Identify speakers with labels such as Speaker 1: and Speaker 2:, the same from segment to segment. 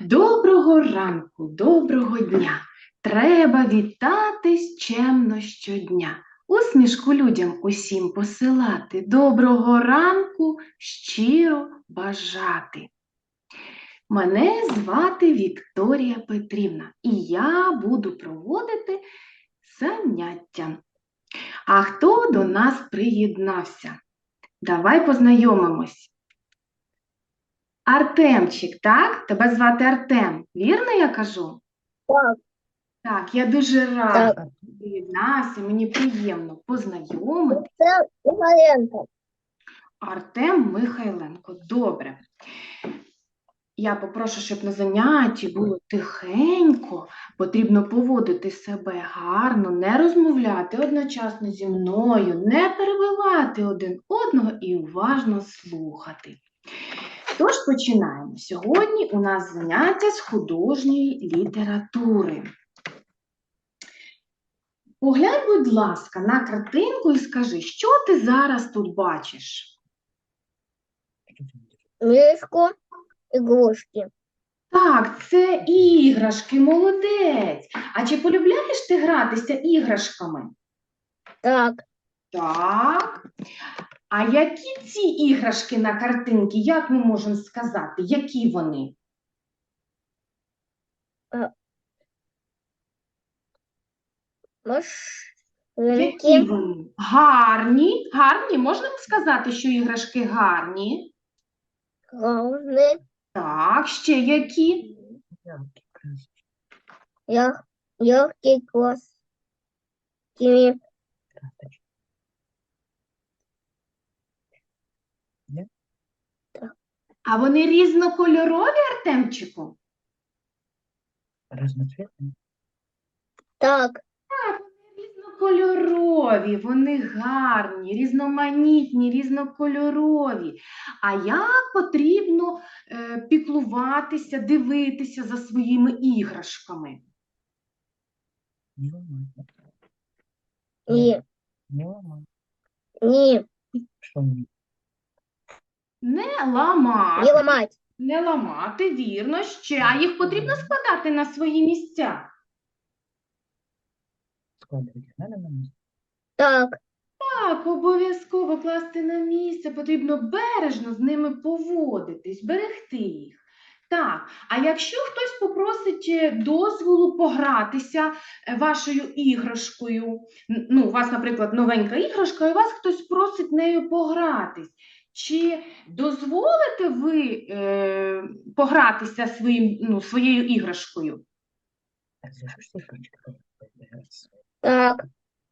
Speaker 1: Доброго ранку, доброго дня. Треба вітатись чемно щодня. Усмішку людям усім посилати. Доброго ранку щиро бажати. Мене звати Вікторія Петрівна, і я буду проводити заняття. А хто до нас приєднався? Давай познайомимось. Артемчик, так? Тебе звати Артем. Вірно я кажу?
Speaker 2: Так.
Speaker 1: Так, я дуже рада, приєднався. Мені приємно познайомити.
Speaker 2: Це Ігоренко.
Speaker 1: Артем Михайленко. Добре. Я попрошу, щоб на занятті було тихенько, потрібно поводити себе гарно, не розмовляти одночасно зі мною, не перебивати один одного і уважно слухати. Тож починаємо. Сьогодні у нас заняття з художньої літератури. Поглянь, будь ласка, на картинку і скажи, що ти зараз тут бачиш?
Speaker 2: Мишку, ігрушки.
Speaker 1: Так, це іграшки, молодець. А чи полюбляєш ти гратися іграшками?
Speaker 2: Так,
Speaker 1: Так. А які ці іграшки на картинці, як ми можемо сказати, які вони? Які вони? Гарні, гарні. Можна сказати, що іграшки гарні?
Speaker 2: головни,
Speaker 1: Так, ще які?
Speaker 2: яр- яркий
Speaker 1: А вони різнокольорові, Артемчику?
Speaker 3: Разноцветные?
Speaker 2: Так, вони
Speaker 1: Різнокольорові, вони гарні, різноманітні, різнокольорові. А як потрібно е, піклуватися, дивитися за своїми іграшками?
Speaker 2: Ні,
Speaker 3: ломать.
Speaker 2: ні,
Speaker 3: Что мне?
Speaker 1: Не ламати,
Speaker 2: не ламать.
Speaker 1: не ламати, вірно, ще. А їх потрібно складати на свої місця.
Speaker 3: Складывать их на место?
Speaker 2: Так,
Speaker 1: Так, обов'язково класти на місце, потрібно бережно з ними поводитись, берегти їх. Так, а якщо хтось попросить е, дозволу погратися е, вашою іграшкою, ну, у вас, наприклад, новенька іграшка, і вас хтось просить нею погратись, чи дозволите ви е, погратися своїм, ну, своєю іграшкою?
Speaker 2: Так,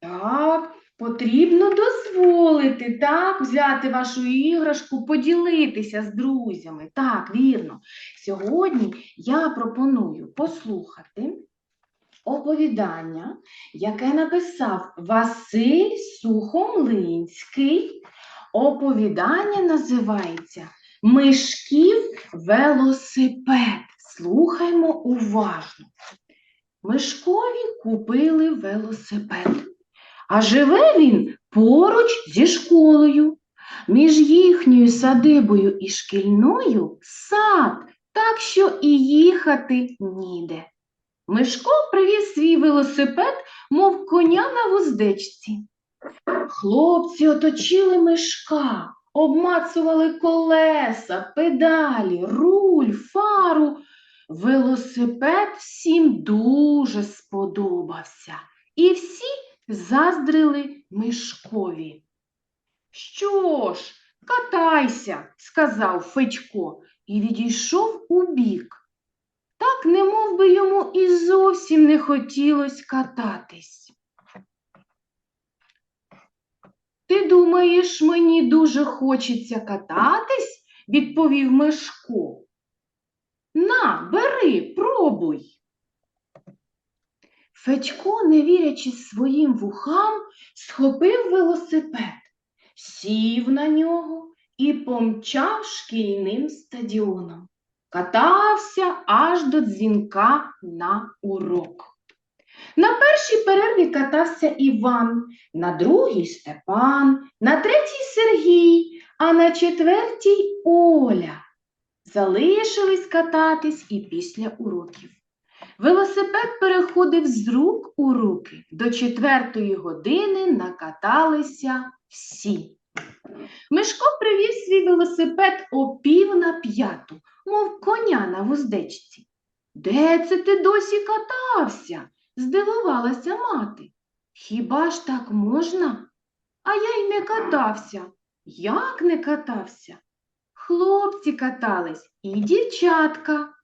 Speaker 1: Так, потрібно дозволити, так, взяти вашу іграшку, поділитися з друзями. Так, вірно. Сьогодні я пропоную послухати оповідання, яке написав Василь Сухомлинський. Оповідання називається Мишків велосипед. Слухаймо уважно. Мишкові купили велосипед. А живе він поруч зі школою. Між їхньою садибою і шкільною сад, так що і їхати ніде. Мишко привіз свій велосипед, мов коня на вуздечці. Хлопці оточили мишка, обмацували колеса, педалі, руль, фару. Велосипед всім дуже сподобався, і всі заздрили Мишкові. Що ж, катайся, сказав Федько і відійшов у бік. Так, немов би йому і зовсім не хотілось кататись. Ти думаєш, мені дуже хочеться кататись? відповів Мишко. На, бери, пробуй. Федько, не вірячи своїм вухам, схопив велосипед, сів на нього і помчав шкільним стадіоном. Катався аж до дзвінка на урок. На першій перерві катався Іван, на другій Степан, на третій Сергій, а на четвертій Оля. залишились кататись і після уроків. Велосипед переходив з рук у руки. До четвертої години накаталися всі. Мишко привів свій велосипед о пів на п'яту, мов коня на вуздечці. Де це ти досі катався? Здивувалася мати. Хіба ж так можна? А я й не катався. Як не катався? Хлопці катались і дівчатка.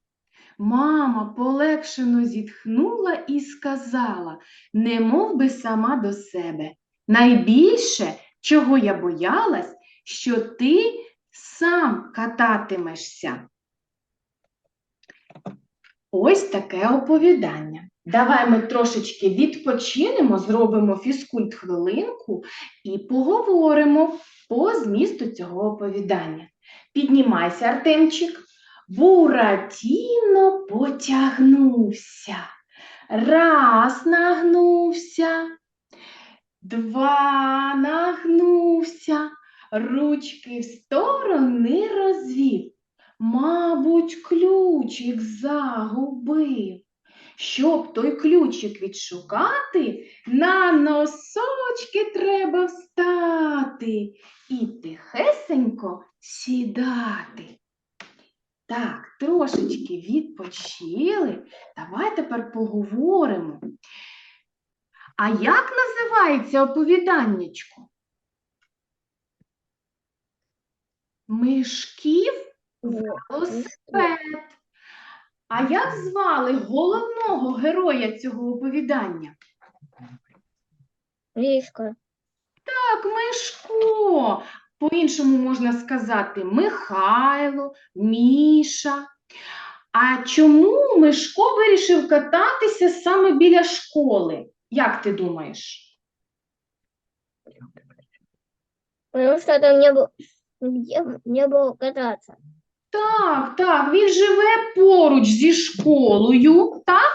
Speaker 1: Мама полегшено зітхнула і сказала, не мов би сама до себе. Найбільше, чого я боялась, що ти сам кататимешся. Ось таке оповідання. Давай ми трошечки відпочинемо, зробимо фізкульт хвилинку і поговоримо по змісту цього оповідання. Піднімайся, Артемчик. Буратіно потягнувся. Раз нагнувся, два нагнувся, ручки в сторони розвів. Мабуть, ключик загубив. Щоб той ключик відшукати, на носочки треба встати і тихесенько сідати. Так, трошечки відпочили. Давай тепер поговоримо. А як називається оповіданнячко? Мишків велосипед. А як звали головного героя цього оповідання?
Speaker 2: Річка.
Speaker 1: Так, Мишко. По-іншому можна сказати Михайло, Міша. А чому Мишко вирішив кататися саме біля школи? Як ти думаєш?
Speaker 2: Потому что там не где не было кататься.
Speaker 1: Так, так, він живе поруч зі школою, так?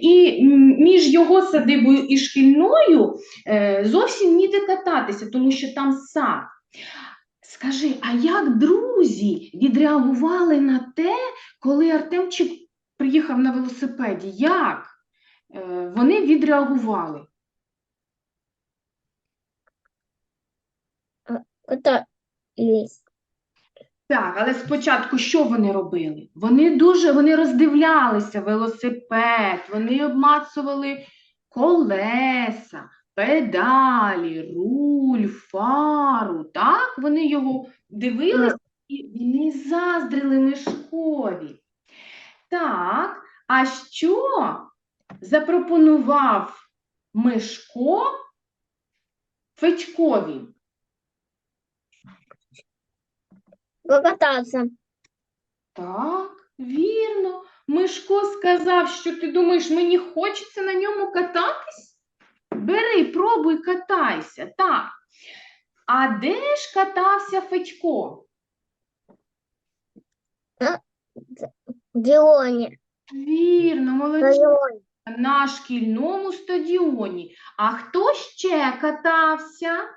Speaker 1: І між його садибою і шкільною е, зовсім ніде кататися, тому що там сад. Скажи, а як друзі відреагували на те, коли Артемчик приїхав на велосипеді? Як е, вони відреагували?
Speaker 2: Катались.
Speaker 1: Так, але спочатку що вони робили? Вони дуже вони роздивлялися велосипед, вони обмацували колеса, педалі, руль, фару. Так, вони його дивилися і вони заздрили Мишкові. Так, а що запропонував Мишко Федькові?
Speaker 2: Покататься.
Speaker 1: Так, вірно. Мишко сказав, що ти думаєш, мені хочеться на ньому кататись? Бери, пробуй, катайся. Так. А де ж катався Федько?
Speaker 2: Дионе.
Speaker 1: Вірно, молодець. На шкільному стадіоні. А хто ще катався?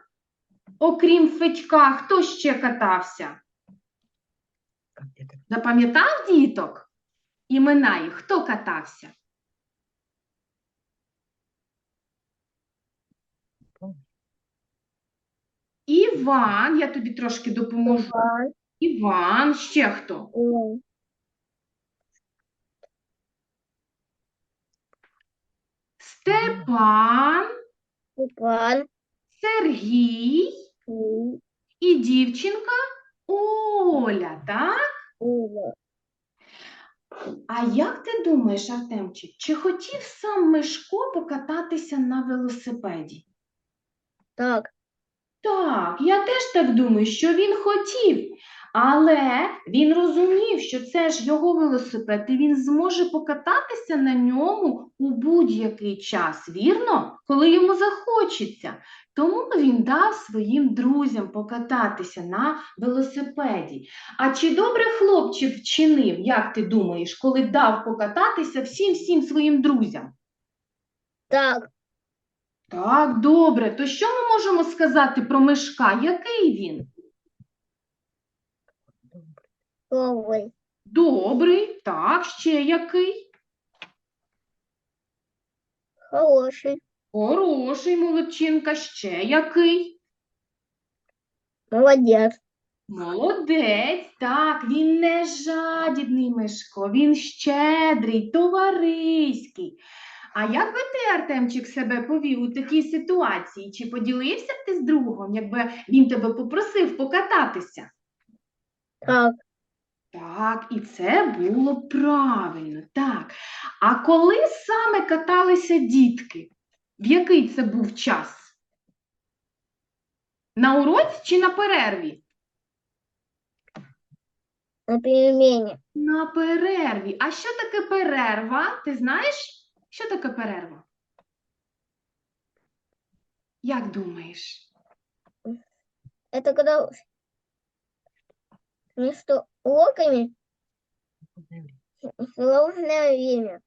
Speaker 1: Окрім Федька, хто ще катався? Запам'ятав діток? Імена їх, хто катався? Іван, я тобі трошки допоможу. Іван, ще хто? Степан,
Speaker 2: Степан.
Speaker 1: Сергій і дівчинка Оля, так? А як ти думаєш, Артемчик, чи хотів сам Мишко покататися на велосипеді?
Speaker 2: Так.
Speaker 1: Так, я теж так думаю, що він хотів, але він розумів, що це ж його велосипед, і він зможе покататися на ньому у будь-який час, вірно? Коли йому захочеться. Тому він дав своїм друзям покататися на велосипеді. А чи добре хлопчик вчинив, як ти думаєш, коли дав покататися всім-всім своїм друзям?
Speaker 2: Так.
Speaker 1: Так, добре. То що ми можемо сказати про Мишка? Який він?
Speaker 3: Добрый.
Speaker 1: Добрий, так, ще який?
Speaker 2: Хороший.
Speaker 1: Хороший, молодчинка, ще який?
Speaker 2: Молодец.
Speaker 1: Молодець, так, він не жадібний Мишко, він щедрий, товариський. А як би ти, Артемчик, себе повів у такій ситуації? Чи поділився б ти з другом, якби він тебе попросив покататися?
Speaker 2: Так.
Speaker 1: Так, і це було правильно. Так. А коли саме каталися дітки? В який це був час? На уроці чи на перерві?
Speaker 2: На перемене.
Speaker 1: На перерві. А що таке перерва? Ти знаєш, що таке перерва? Як думаєш?
Speaker 2: Это когда между уроками сложное время.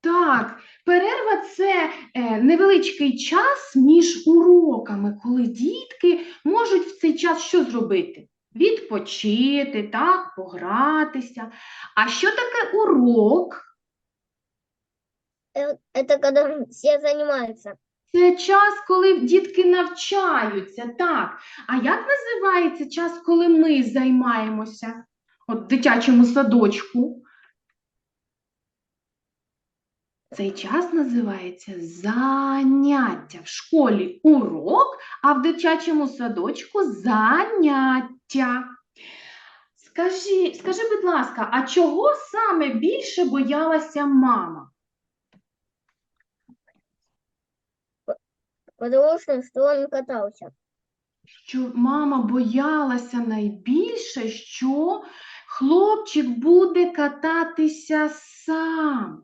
Speaker 1: Так, перерва це е, невеличкий час між уроками, коли дітки можуть в цей час що зробити? Відпочити, так, погратися. А що таке урок?
Speaker 2: Э, Это когда все занимаются.
Speaker 1: Це час, коли дітки навчаються, так. А як називається час, коли ми займаємося от в дитячому садочку? Цей час називається заняття. В школі урок, а в дитячому садочку заняття. Скажи, скажи, будь ласка, а чого саме більше боялася мама?
Speaker 2: Потому что, что он
Speaker 1: що мама боялася найбільше, що хлопчик буде кататися сам.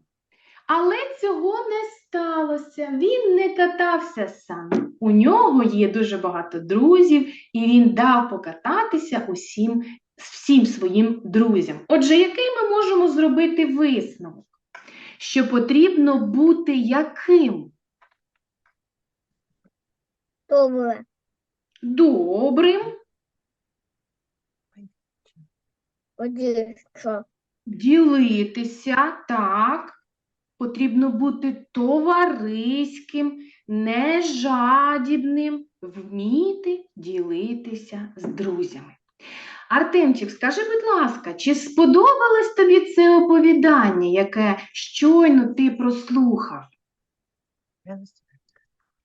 Speaker 1: Але цього не сталося. Він не катався сам. У нього є дуже багато друзів, і він дав покататися усім, всім своїм друзям. Отже, який ми можемо зробити висновок? Що потрібно бути яким?
Speaker 2: Доброе.
Speaker 1: Добрим,
Speaker 2: Поделиться.
Speaker 1: Ділитися, так. Потрібно бути товариським, нежадібним, вміти ділитися з друзями. Артемчик, скажи, будь ласка, чи сподобалось тобі це оповідання, яке щойно ти прослухав?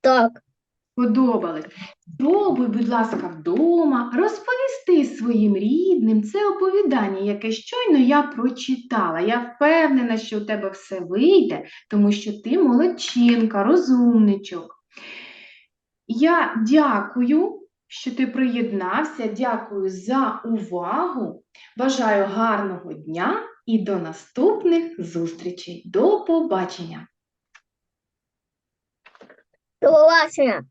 Speaker 2: Так.
Speaker 1: Сподобалось. Спробуй, будь ласка, вдома розповісти своїм рідним це оповідання, яке щойно я прочитала. Я впевнена, що у тебе все вийде, тому що ти молодчинка, розумничок. Я дякую, що ти приєднався. Дякую за увагу. Бажаю гарного дня і до наступних зустрічей. До побачення!
Speaker 2: Согласна.